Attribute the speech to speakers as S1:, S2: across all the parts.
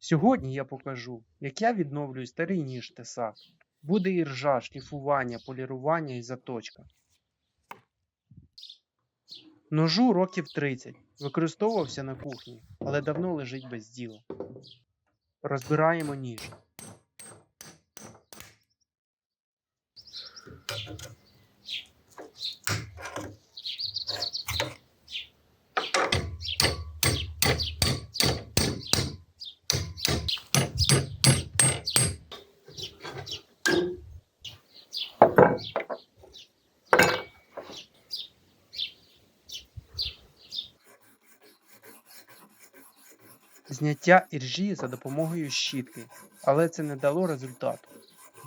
S1: Сьогодні я покажу, як я відновлюю старий ніж тесак. Буде іржа, шліфування, полірування і заточка. Ножу років 30. Використовувався на кухні, але давно лежить без діла. Розбираємо ніж. Зняття іржі за допомогою щітки, але це не дало результату.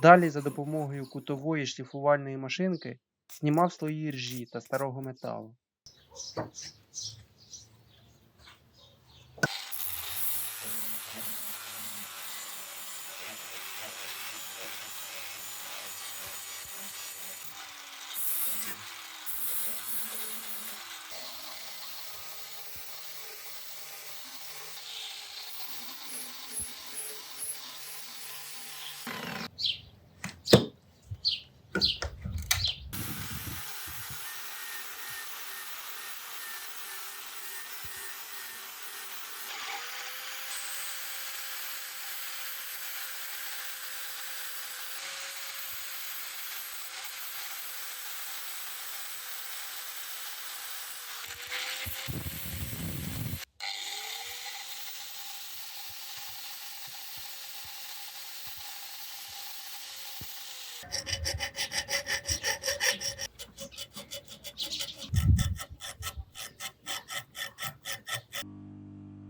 S1: Далі за допомогою кутової шліфувальної машинки знімав слої іржі та старого металу.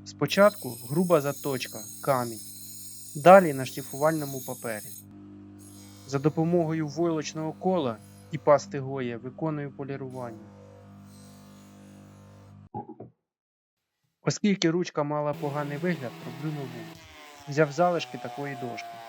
S1: Спочатку груба заточка, камінь, далі на шліфувальному папері. За допомогою войлочного кола і пасти Гоя виконую полірування. Оскільки ручка мала поганий вигляд, роблю нову. Взяв залишки такої дошки.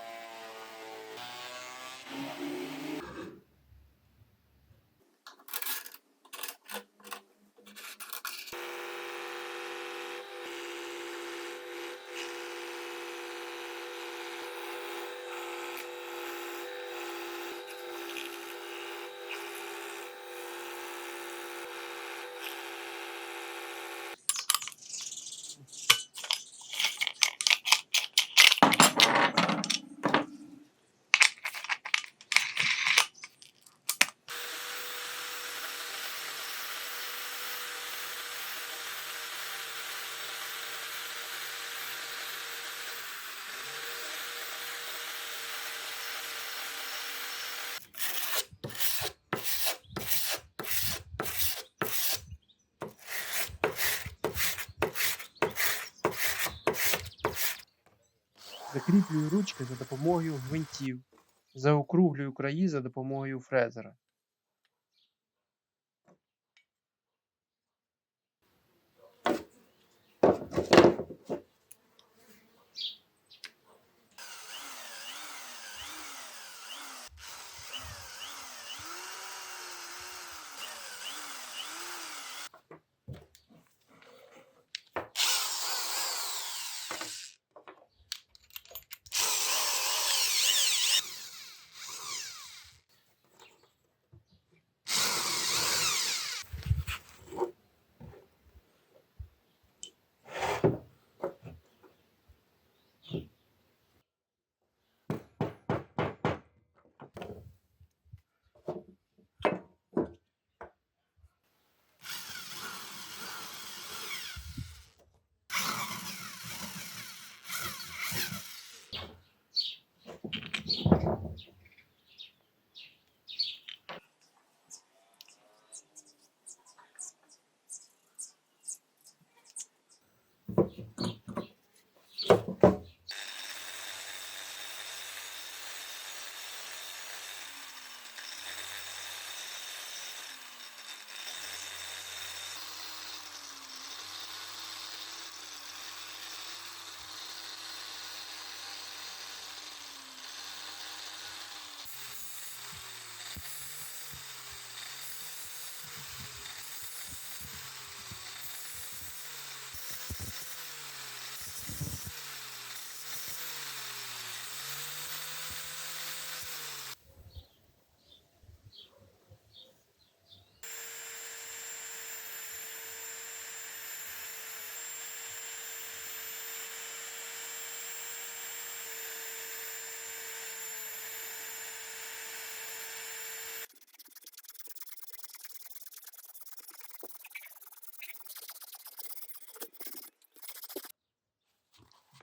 S1: Закріплюю ручки за допомогою гвинтів. Заокруглюю краї за допомогою фрезера.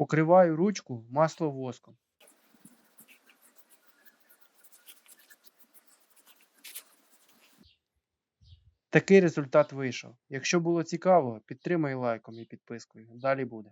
S1: Покриваю ручку масло воском. Такий результат вийшов. Якщо було цікаво, підтримай лайком і підпискою. Далі буде.